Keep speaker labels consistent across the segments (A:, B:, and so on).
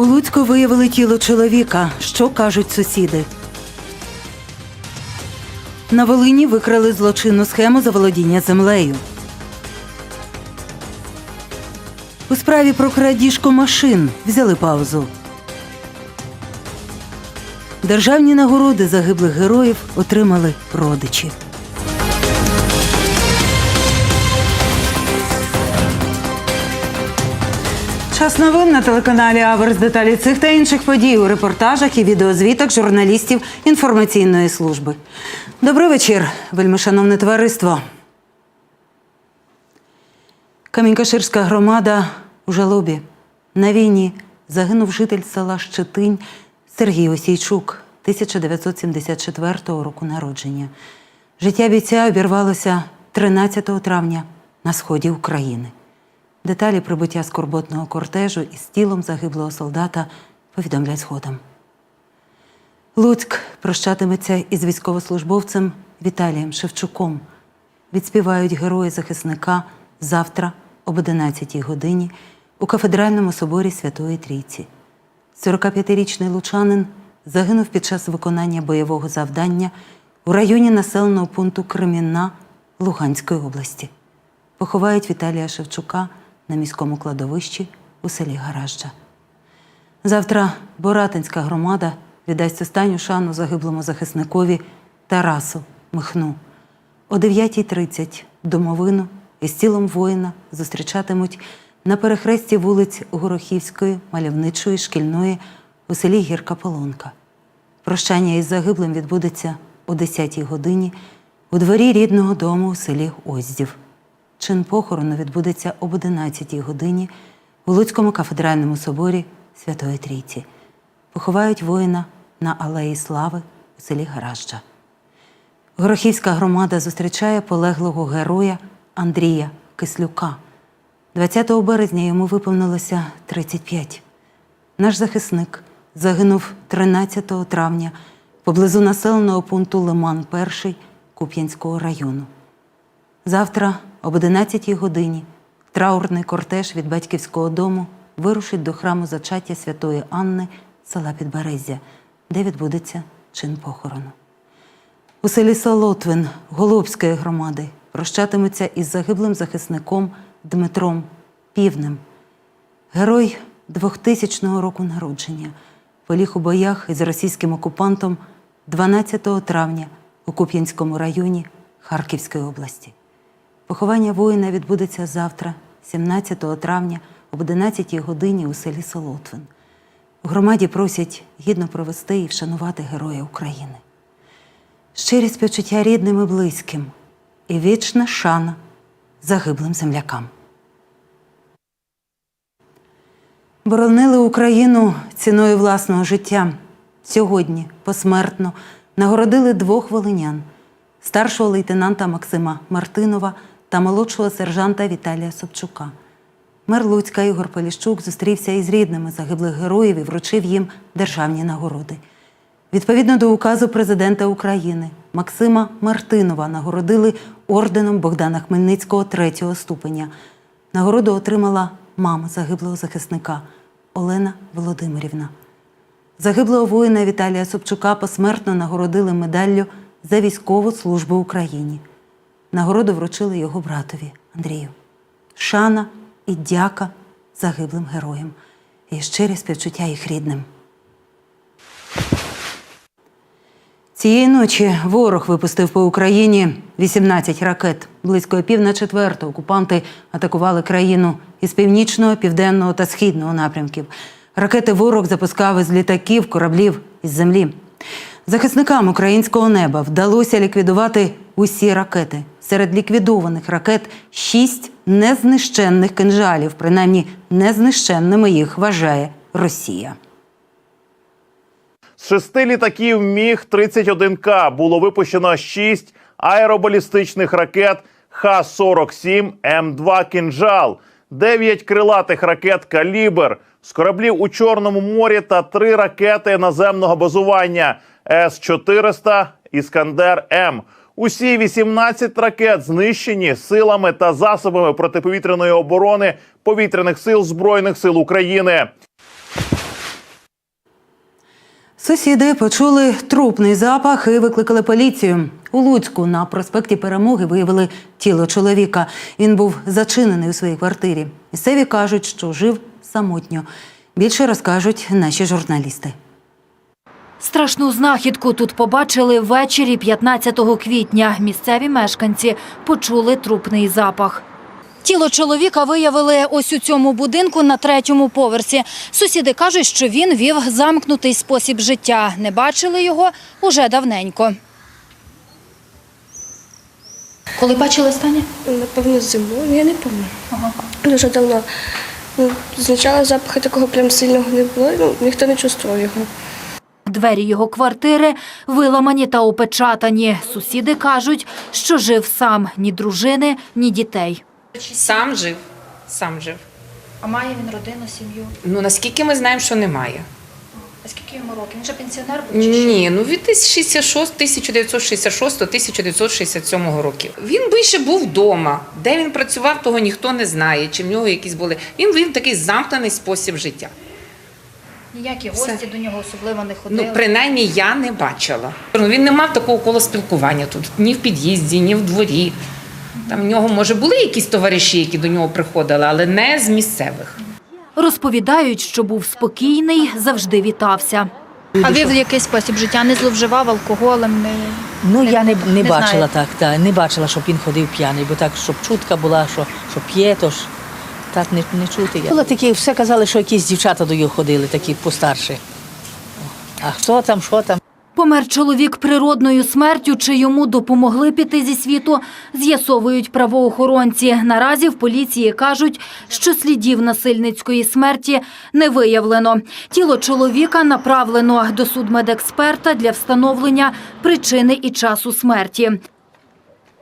A: У Луцьку виявили тіло чоловіка. Що кажуть сусіди? На Волині викрали злочинну схему заволодіння землею. У справі про крадіжку машин взяли паузу. Державні нагороди загиблих героїв отримали родичі. Час новин на телеканалі Аверс. Деталі цих та інших подій у репортажах і відеозвітах журналістів інформаційної служби. Добрий вечір, вельмишановне товариство. Камінькаширська громада у жалобі. На війні загинув житель села Щетинь Сергій Осійчук 1974 року народження. Життя бійця обірвалося 13 травня на сході України. Деталі прибуття скорботного кортежу із тілом загиблого солдата повідомлять згодом. Луцьк прощатиметься із військовослужбовцем Віталієм Шевчуком. Відспівають герої захисника завтра об 11 годині у кафедральному соборі Святої Трійці. 45-річний лучанин загинув під час виконання бойового завдання у районі населеного пункту Кремінна Луганської області. Поховають Віталія Шевчука на міському кладовищі у селі Гаражджа. Завтра Боратинська громада віддасть останню шану загиблому захисникові Тарасу Михну. О 9.30 домовину із тілом воїна зустрічатимуть на перехресті вулиць Горохівської, Мальовничої, Шкільної у селі Гірка Полонка. Прощання із загиблим відбудеться о 10-й годині у дворі рідного дому у селі Оздів. Чин похорону відбудеться об 11-й годині у Луцькому кафедральному соборі Святої Трійці. Поховають воїна на Алеї Слави у селі Гаражджа. Горохівська громада зустрічає полеглого героя Андрія Кислюка. 20 березня йому виповнилося 35. Наш захисник загинув 13 травня поблизу населеного пункту Лиман 1 Куп'янського району. Завтра об 11 годині траурний кортеж від батьківського дому вирушить до храму зачаття святої Анни села Підберезя, де відбудеться чин похорону. У селі Солотвин Голубської громади прощатимуться із загиблим захисником Дмитром Півнем. Герой 2000 року народження поліг у боях із російським окупантом 12 травня у Куп'янському районі Харківської області. Поховання воїна відбудеться завтра, 17 травня, об 11 годині у селі Солотвин. У громаді просять гідно провести і вшанувати Героя України. Щирі співчуття рідним і близьким і вічна шана загиблим землякам. Боронили Україну ціною власного життя. Сьогодні посмертно нагородили двох волинян: старшого лейтенанта Максима Мартинова та молодшого сержанта Віталія Собчука. Мер Луцька Ігор Поліщук зустрівся із рідними загиблих героїв і вручив їм державні нагороди. Відповідно до указу президента України Максима Мартинова нагородили орденом Богдана Хмельницького третього ступеня. Нагороду отримала мама загиблого захисника Олена Володимирівна. Загиблого воїна Віталія Собчука посмертно нагородили медаллю за військову службу Україні. Нагороду вручили його братові Андрію. Шана і дяка загиблим героям і щирі співчуття їх рідним. Цієї ночі ворог випустив по Україні 18 ракет. Близько пів на четверту окупанти атакували країну із північного, південного та східного напрямків. Ракети ворог запускав із літаків, кораблів із землі. Захисникам українського неба вдалося ліквідувати усі ракети. Серед ліквідованих ракет шість незнищенних кинжалів. Принаймні, незнищенними їх вважає Росія.
B: З шести літаків Міг 31 к було випущено шість аеробалістичних ракет Х-47 М2 «Кінжал», дев'ять крилатих ракет Калібр з кораблів у Чорному морі та три ракети наземного базування С-400 Іскандер М. Усі 18 ракет знищені силами та засобами протиповітряної оборони повітряних сил Збройних сил України.
A: Сусіди почули трупний запах і викликали поліцію. У Луцьку на проспекті Перемоги виявили тіло чоловіка. Він був зачинений у своїй квартирі. Місцеві кажуть, що жив самотньо. Більше розкажуть наші журналісти.
C: Страшну знахідку тут побачили ввечері 15 квітня. Місцеві мешканці почули трупний запах. Тіло чоловіка виявили ось у цьому будинку на третьому поверсі. Сусіди кажуть, що він вів замкнутий спосіб життя. Не бачили його уже давненько. Коли бачили останнє?
D: Напевно, зимою, я не пам'ятаю. Дуже давно. Ну, Спочатку запаху такого прям сильного не було, ну, ніхто не чувствував його.
C: Двері його квартири виламані та опечатані. Сусіди кажуть, що жив сам ні дружини, ні дітей.
E: Сам жив, сам жив.
C: А має він родину, сім'ю?
E: Ну наскільки ми знаємо, що немає.
C: А скільки йому років? Він же пенсіонер
E: Ні, ну від 66, 1966-1967 років. Він більше був вдома. Де він працював, того ніхто не знає, чи в нього якісь були. Він вів такий замкнений спосіб життя.
C: Ніякі
E: Все.
C: гості до нього особливо не ходили.
E: Ну, принаймні, я не бачила. Ну, Він не мав такого коло спілкування тут ні в під'їзді, ні в дворі. Там в нього, може, були якісь товариші, які до нього приходили, але не з місцевих.
C: Розповідають, що був спокійний, завжди вітався.
F: А ви в який спосіб життя не зловживав алкоголем? Не...
G: Ну, я не, не,
F: не
G: бачила
F: знаєте?
G: так, та, не бачила, щоб він ходив п'яний, бо так, щоб чутка була, що, що п'є, то ж так не, не чути. Було такі, все казали, що якісь дівчата до його ходили, такі постарші. А хто там, що там?
C: Помер чоловік природною смертю, чи йому допомогли піти зі світу, з'ясовують правоохоронці. Наразі в поліції кажуть, що слідів насильницької смерті не виявлено. Тіло чоловіка направлено до судмедексперта для встановлення причини і часу смерті.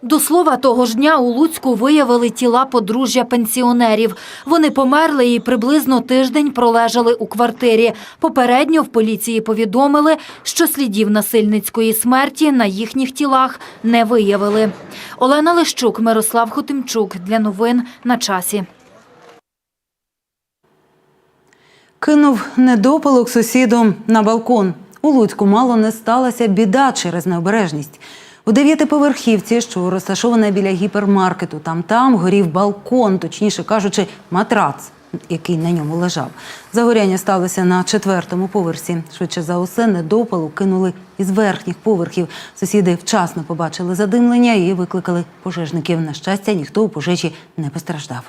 C: До слова, того ж дня у Луцьку виявили тіла подружжя пенсіонерів. Вони померли і приблизно тиждень пролежали у квартирі. Попередньо в поліції повідомили, що слідів насильницької смерті на їхніх тілах не виявили. Олена Лещук, Мирослав Хотимчук. Для новин на часі.
A: Кинув недопалок сусідом на балкон. У Луцьку мало не сталася біда через необережність. У дев'ятиповерхівці, що розташована біля гіпермаркету, там-там горів балкон, точніше кажучи, матрац, який на ньому лежав. Загоряння сталося на четвертому поверсі. Швидше за усе, недопалок кинули із верхніх поверхів. Сусіди вчасно побачили задимлення і викликали пожежників. На щастя, ніхто у пожежі не постраждав.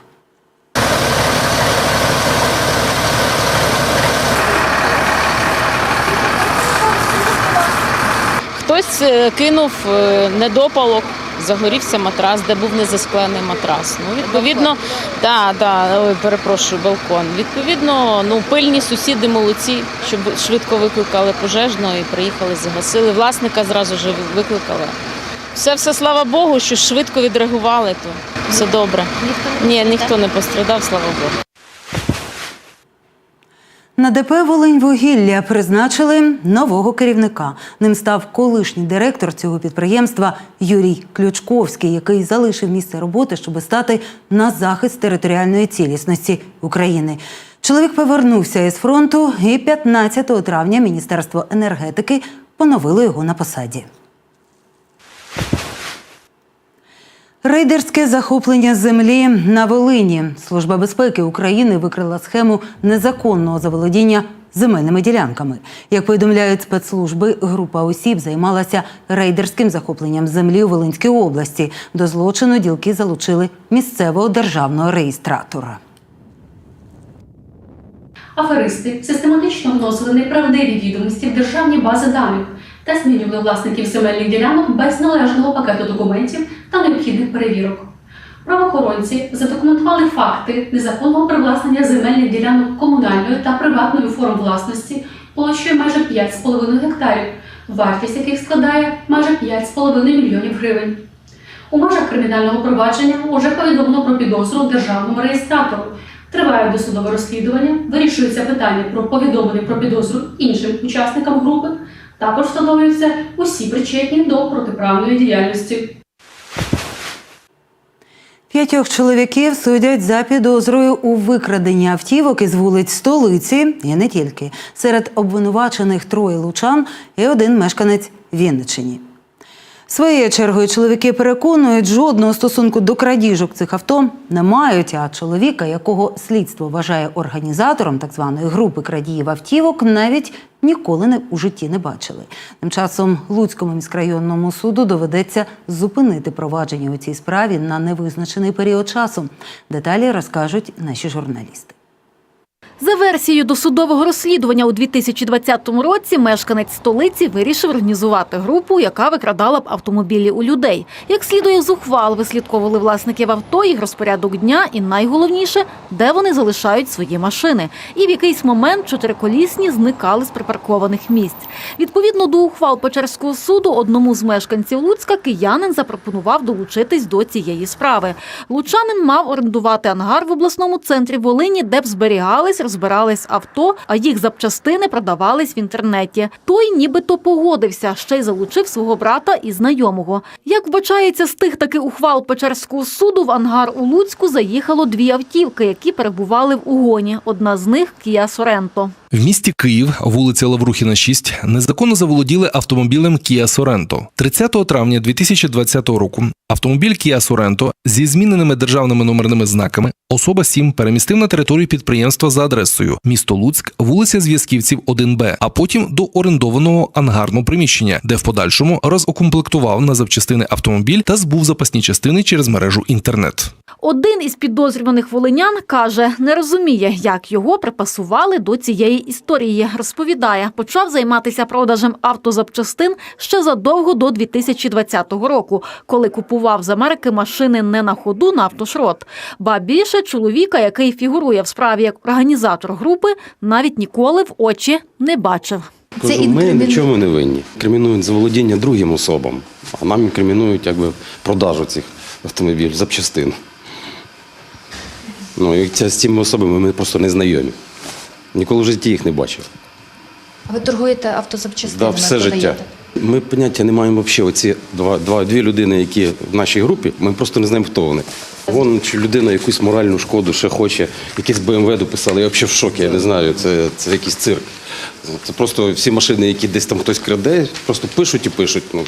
H: Хтось е, кинув е, недопалок, загорівся матрас, де був незасклений матрас. Ну, відповідно, да, да, ой, перепрошую, балкон. Відповідно, ну, пильні сусіди молодці, щоб швидко викликали пожежну і приїхали, загасили. Власника зразу ж викликали. Все, все, слава Богу, що швидко відреагували, то все добре. Ні, ніхто не пострадав, слава Богу.
A: На ДП «Волиньвугілля» призначили нового керівника. Ним став колишній директор цього підприємства Юрій Ключковський, який залишив місце роботи, щоб стати на захист територіальної цілісності України. Чоловік повернувся із фронту, і 15 травня Міністерство енергетики поновило його на посаді. Рейдерське захоплення землі на Волині. Служба безпеки України викрила схему незаконного заволодіння земельними ділянками. Як повідомляють спецслужби, група осіб займалася рейдерським захопленням землі у Волинській області. До злочину ділки залучили місцевого державного реєстратора.
I: Аферисти систематично вносили неправдиві відомості в державні бази даних та змінювали власників земельних ділянок без належного пакету документів необхідних перевірок. Правоохоронці задокументували факти незаконного привласнення земельних ділянок комунальної та приватної форм власності площею майже 5,5 гектарів, вартість яких складає майже 5,5 мільйонів гривень. У межах кримінального провадження уже повідомлено про підозру державному реєстратору. Триває досудове розслідування, вирішується питання про повідомлення про підозру іншим учасникам групи. Також встановлюються усі причетні до протиправної діяльності.
A: П'ятьох чоловіків судять за підозрою у викраденні автівок із вулиць столиці і не тільки. Серед обвинувачених троє лучан і один мешканець Вінниччині. Своєю чергою чоловіки переконують, жодного стосунку до крадіжок цих авто не мають. А чоловіка, якого слідство вважає організатором так званої групи крадіїв автівок, навіть ніколи не у житті не бачили. Тим часом Луцькому міськрайонному суду доведеться зупинити провадження у цій справі на невизначений період часу. Деталі розкажуть наші журналісти.
J: За версією досудового розслідування у 2020 році мешканець столиці вирішив організувати групу, яка викрадала б автомобілі у людей. Як слідує з ухвал, вислідковували власників авто, їх розпорядок дня і найголовніше, де вони залишають свої машини. І в якийсь момент чотириколісні зникали з припаркованих місць. Відповідно до ухвал Печерського суду, одному з мешканців Луцька киянин запропонував долучитись до цієї справи. Лучанин мав орендувати ангар в обласному центрі Волині, де б зберігались, розбирались авто, а їх запчастини продавались в інтернеті. Той нібито погодився, ще й залучив свого брата і знайомого. Як вбачається з тих таки ухвал Печерського суду, в ангар у Луцьку заїхало дві автівки, які перебували в угоні. Одна з них Кія Соренто.
K: В місті Київ, вулиця Лаврухіна, 6, незаконно заволоділи автомобілем Kia Sorento. 30 травня 2020 року автомобіль Kia Sorento зі зміненими державними номерними знаками особа 7 перемістив на територію підприємства за адресою місто Луцьк, вулиця Зв'язківців 1Б, а потім до орендованого ангарного приміщення, де в подальшому розукомплектував на запчастини автомобіль та збув запасні частини через мережу інтернет.
J: Один із підозрюваних волинян каже, не розуміє, як його припасували до цієї історії. Розповідає, почав займатися продажем автозапчастин ще задовго до 2020 року, коли купував з Америки машини не на ходу на автошрот. Ба більше чоловіка, який фігурує в справі як організатор групи, навіть ніколи в очі не бачив.
L: Кажу, ми ні в не винні. Кримінують заволодіння другим особам, а нам інкримінують якби продажу цих автомобілів, запчастин. Ну, і ця- з цими особами ми просто не знайомі. Ніколи в житті їх не бачив.
F: А ви торгуєте
L: Да,
F: автозапчастинами?
L: все життя. Ми поняття не маємо взагалі. Оці два, два, дві людини, які в нашій групі, ми просто не знаємо, хто вони. Вон чи людина якусь моральну шкоду ще хоче, якийсь БМВ дописали. Я взагалі в шокі, я не знаю. Це, це якийсь цирк. Це просто всі машини, які десь там хтось краде, просто пишуть і пишуть. Ну,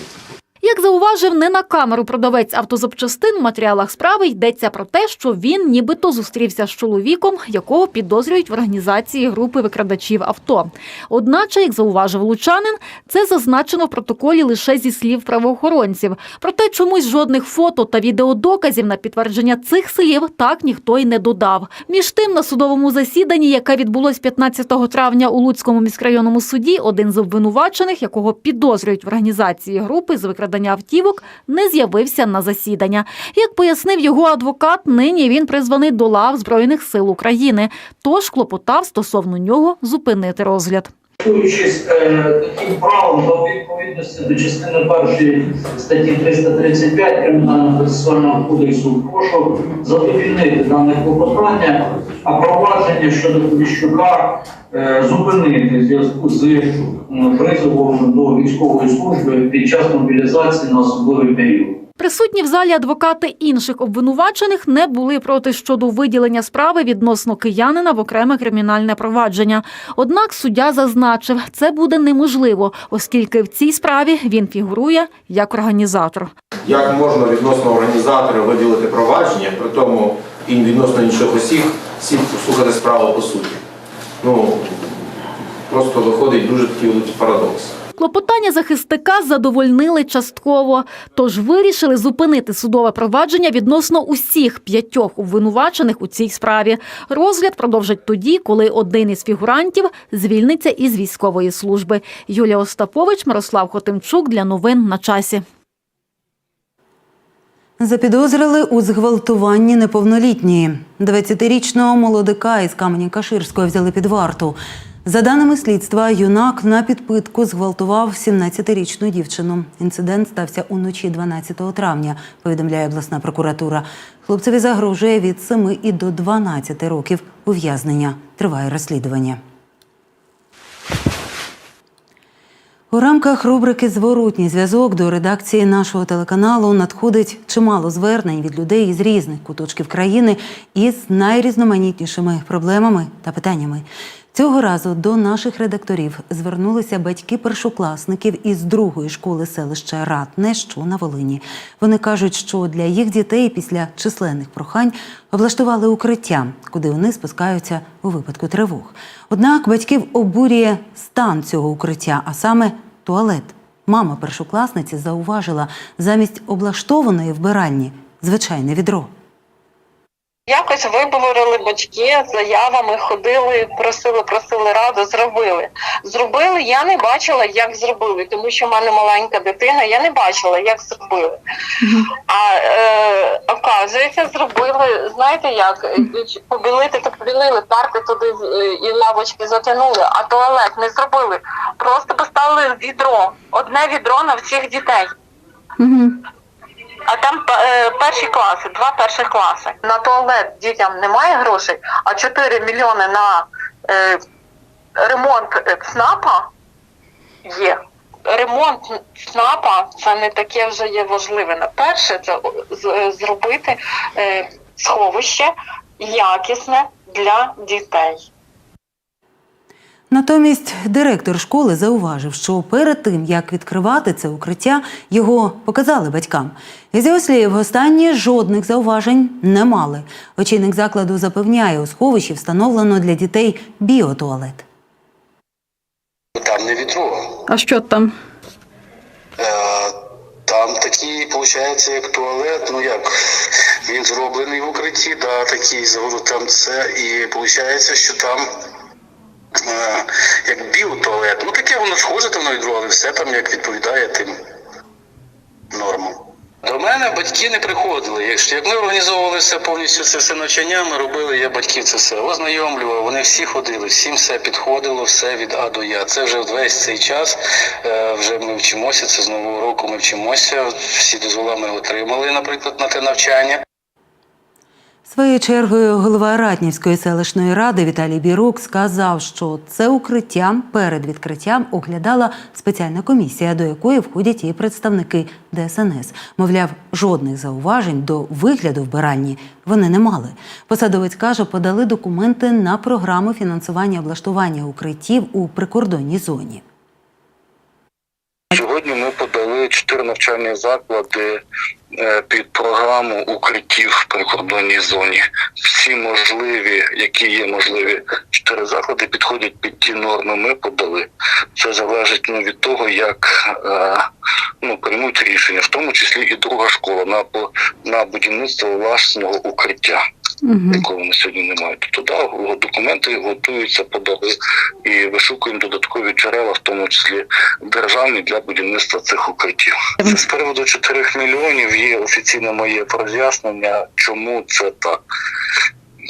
J: Як зауважив не на камеру продавець автозапчастин, в матеріалах справи йдеться про те, що він нібито зустрівся з чоловіком, якого підозрюють в організації групи викрадачів авто. Одначе, як зауважив лучанин, це зазначено в протоколі лише зі слів правоохоронців. Проте чомусь жодних фото та відеодоказів на підтвердження цих слів так ніхто й не додав. Між тим, на судовому засіданні, яке відбулось 15 травня у Луцькому міськрайонному суді, один з обвинувачених, якого підозрюють в організації групи з викрадення автівок, не з'явився на засідання. Як пояснив його адвокат, нині він призваний до лав Збройних сил України, тож клопотав стосовно нього зупинити розгляд.
M: Користуючись е, таким правом до відповідності до частини першої статті 335 Кримінального процесуального кодексу, прошу задовільнити дане клопотання, а провадження щодо Поліщука е, зупинити в зв'язку з призовом до військової служби під час мобілізації на особливий період.
J: Присутні в залі адвокати інших обвинувачених не були проти щодо виділення справи відносно киянина в окреме кримінальне провадження. Однак суддя зазначив, це буде неможливо, оскільки в цій справі він фігурує як організатор.
N: Як можна відносно організатора виділити провадження, при тому і відносно інших осіб, всіх слухати справу по суті? Ну, просто виходить дуже такий парадокс.
J: Клопотання захисника задовольнили частково, тож вирішили зупинити судове провадження відносно усіх п'ятьох обвинувачених у цій справі. Розгляд продовжать тоді, коли один із фігурантів звільниться із військової служби. Юлія Остапович, Мирослав Хотимчук для новин на часі.
A: Запідозрили у зґвалтуванні неповнолітньої. 20-річного молодика із Камені-Каширської взяли під варту. За даними слідства, юнак на підпитку зґвалтував 17-річну дівчину. Інцидент стався уночі 12 травня, повідомляє обласна прокуратура. Хлопцеві загрожує від 7 і до 12 років ув'язнення. Триває розслідування. У рамках рубрики Зворотній зв'язок до редакції нашого телеканалу надходить чимало звернень від людей із різних куточків країни із найрізноманітнішими проблемами та питаннями. Цього разу до наших редакторів звернулися батьки першокласників із другої школи селища Ратне, що на Волині. Вони кажуть, що для їх дітей після численних прохань облаштували укриття, куди вони спускаються у випадку тривог. Однак батьків обурює стан цього укриття, а саме туалет. Мама першокласниці зауважила замість облаштованої вбиральні звичайне відро.
O: Якось виборили батьки з заявами, ходили, просили, просили раду, зробили. Зробили, я не бачила, як зробили, тому що в мене маленька дитина, я не бачила, як зробили. А е, оказується, зробили, знаєте як, побілити, то побілили, парти туди е, і лавочки затягнули, а туалет не зробили. Просто поставили відро, одне відро на всіх дітей. А там е, перші класи, два перші класи. На туалет дітям немає грошей, а 4 мільйони на е, ремонт е, ЦНАПа є. Ремонт ЦНАПа це не таке вже є важливе. На перше, це з- зробити е, сховище якісне для дітей.
A: Натомість директор школи зауважив, що перед тим як відкривати це укриття, його показали батькам. Із його слів, останні жодних зауважень не мали. Очільник закладу запевняє, у сховищі встановлено для дітей біотуалет.
P: Там не відро.
I: А що там?
P: Е, там такий, виходить, як туалет, ну як, він зроблений в укритті, да, такий, там це, і виходить, що там як біотуалет. Ну таке воно схоже там на відро, але все там як відповідає тим нормам. До мене батьки не приходили. Якщо як ми організовувалися повністю це все навчання, ми робили, я батьків це все ознайомлював. Вони всі ходили, всім все підходило, все від А до Я. Це вже весь цей час. е, Вже ми вчимося. Це з нового року ми вчимося. Всі дозволи ми отримали, наприклад, на те навчання.
A: Своєю чергою голова Ратнівської селищної ради Віталій Бірук сказав, що це укриття перед відкриттям оглядала спеціальна комісія, до якої входять і представники ДСНС. Мовляв, жодних зауважень до вигляду вбиральні вони не мали. Посадовець каже, подали документи на програму фінансування облаштування укриттів у прикордонній зоні.
P: Сьогодні ми подали чотири навчальні заклади під програму укриттів в прикордонній зоні. Всі можливі, які є можливі, чотири заклади підходять під ті норми. Ми подали. Це залежить ну, від того, як е, ну, приймуть рішення, в тому числі і друга школа на на будівництво власного укриття. Якого на сьогодні немає. Тобто да, документи готуються, подали і вишукуємо додаткові джерела, в тому числі державні для будівництва цих укриттів. Це з приводу 4 мільйонів є офіційне моє роз'яснення, чому це так.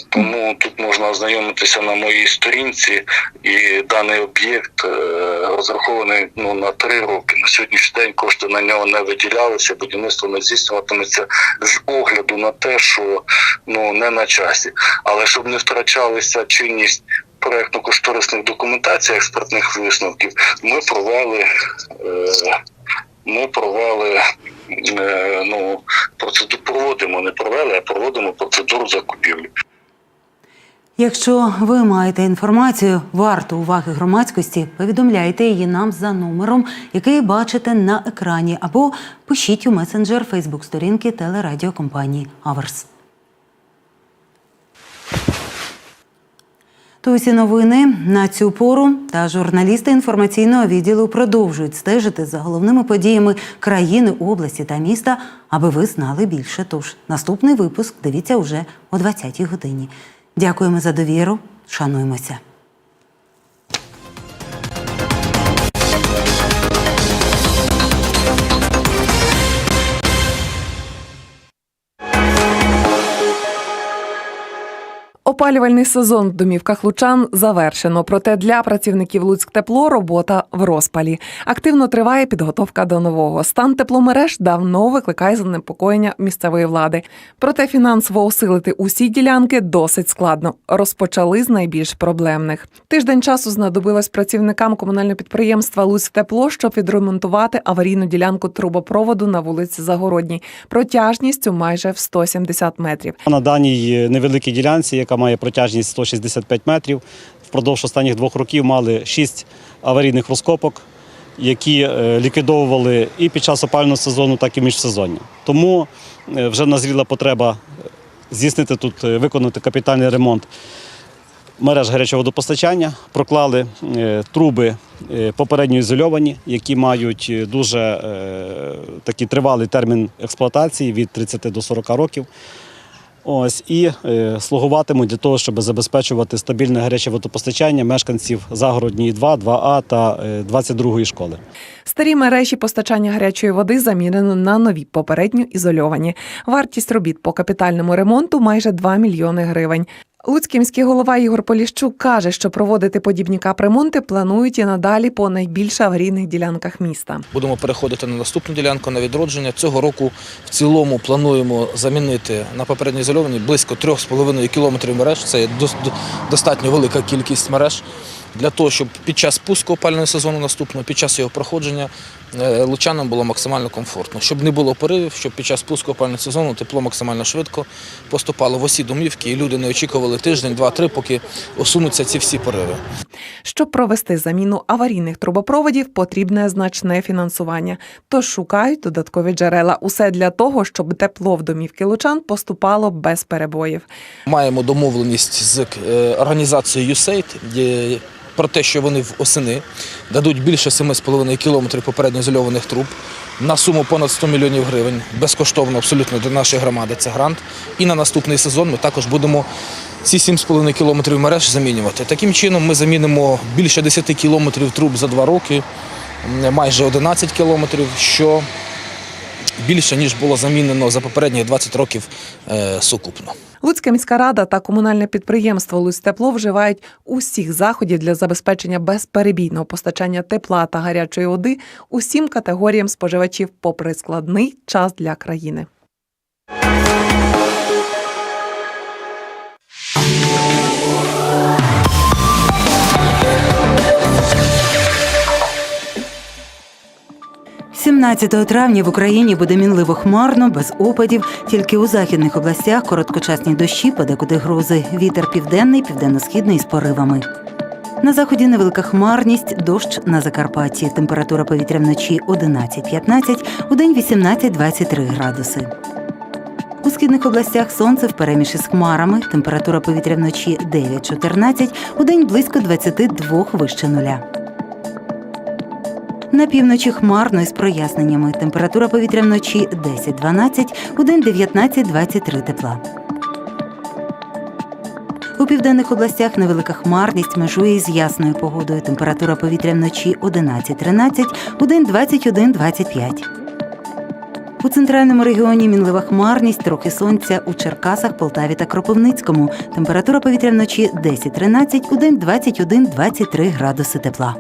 P: Тому тут можна ознайомитися на моїй сторінці, і даний об'єкт е, розрахований ну на три роки. На сьогоднішній день кошти на нього не виділялися. Будівництво не здійснюватиметься з огляду на те, що ну не на часі. Але щоб не втрачалися чинність проектно-кошторисних документацій, експертних висновків, ми провели. Е, ми провели е, ну процедуру проводимо, не провели, а проводимо процедуру закупівлі.
A: Якщо ви маєте інформацію, варту уваги громадськості, повідомляйте її нам за номером, який бачите на екрані, або пишіть у месенджер Фейсбук-сторінки телерадіокомпанії Аверс. То усі новини на цю пору та журналісти інформаційного відділу продовжують стежити за головними подіями країни, області та міста, аби ви знали більше. Тож наступний випуск дивіться уже о 20-й годині. Дякуємо за довіру. Шануємося.
Q: Опалювальний сезон в домівках лучан завершено. Проте для працівників Луцьктепло робота в розпалі. Активно триває підготовка до нового. Стан тепломереж давно викликає занепокоєння місцевої влади. Проте фінансово осилити усі ділянки досить складно. Розпочали з найбільш проблемних. Тиждень часу знадобилось працівникам комунального підприємства Луцьктепло, щоб відремонтувати аварійну ділянку трубопроводу на вулиці Загородній протяжністю майже в 170 метрів.
R: На даній невеликій ділянці, яка має протяжність 165 метрів, впродовж останніх двох років мали шість аварійних розкопок, які е, ліквідовували і під час опального сезону, так і міжсезоння. Тому е, вже назріла потреба здійснити тут, е, виконати капітальний ремонт мереж гарячого водопостачання, проклали е, труби е, попередньо ізольовані, які мають е, дуже е, такий тривалий термін експлуатації від 30 до 40 років. Ось і е, слугуватимуть для того, щоб забезпечувати стабільне гаряче водопостачання мешканців загородньої 2, 2А та е, 22 школи.
Q: Старі мережі постачання гарячої води замінено на нові попередньо ізольовані. Вартість робіт по капітальному ремонту майже 2 мільйони гривень. Луцький міський голова Ігор Поліщук каже, що проводити подібні капремонти планують і надалі по найбільш аварійних ділянках міста.
S: Будемо переходити на наступну ділянку на відродження. Цього року в цілому плануємо замінити на попередній ізольовані близько 3,5 кілометрів мереж. Це достатньо велика кількість мереж. Для того, щоб під час пуску опального сезону наступного, під час його проходження е, лучанам було максимально комфортно, щоб не було поривів, щоб під час пуску опального сезону тепло максимально швидко поступало в усі домівки, і люди не очікували тиждень, два-три, поки усунуться ці всі пориви.
Q: Щоб провести заміну аварійних трубопроводів, потрібне значне фінансування. Тож шукають додаткові джерела. Усе для того, щоб тепло в домівки лучан поступало без перебоїв.
S: Маємо домовленість з е, організацією USAID про те, що вони в осени дадуть більше 7,5 кілометрів попередньо ізольованих труб на суму понад 100 мільйонів гривень, безкоштовно абсолютно для нашої громади. Це грант. І на наступний сезон ми також будемо ці 7,5 кілометрів мереж замінювати. Таким чином ми замінимо більше 10 кілометрів труб за два роки, майже 11 кілометрів, що більше, ніж було замінено за попередні 20 років е, сукупно.
Q: Луцька міська рада та комунальне підприємство «Луцьтепло» вживають усіх заходів для забезпечення безперебійного постачання тепла та гарячої води усім категоріям споживачів, попри складний час для країни.
A: – 17 травня в Україні буде мінливо хмарно, без опадів. Тільки у західних областях короткочасні дощі, подекуди грози. Вітер південний, південно-східний з поривами. На заході невелика хмарність, дощ на Закарпатті. Температура повітря вночі 11-15, у день 18-23 градуси. У східних областях сонце впереміж із хмарами. Температура повітря вночі 9-14, у день близько 22 вище нуля. На півночі хмарно із проясненнями. Температура повітря вночі 10-12, у день 19-23 тепла. У південних областях невелика хмарність межує із ясною погодою. Температура повітря вночі 11-13, у день 21-25. У центральному регіоні мінлива хмарність, трохи сонця у Черкасах, Полтаві та Кропивницькому. Температура повітря вночі 10-13, у день 21-23 градуси тепла.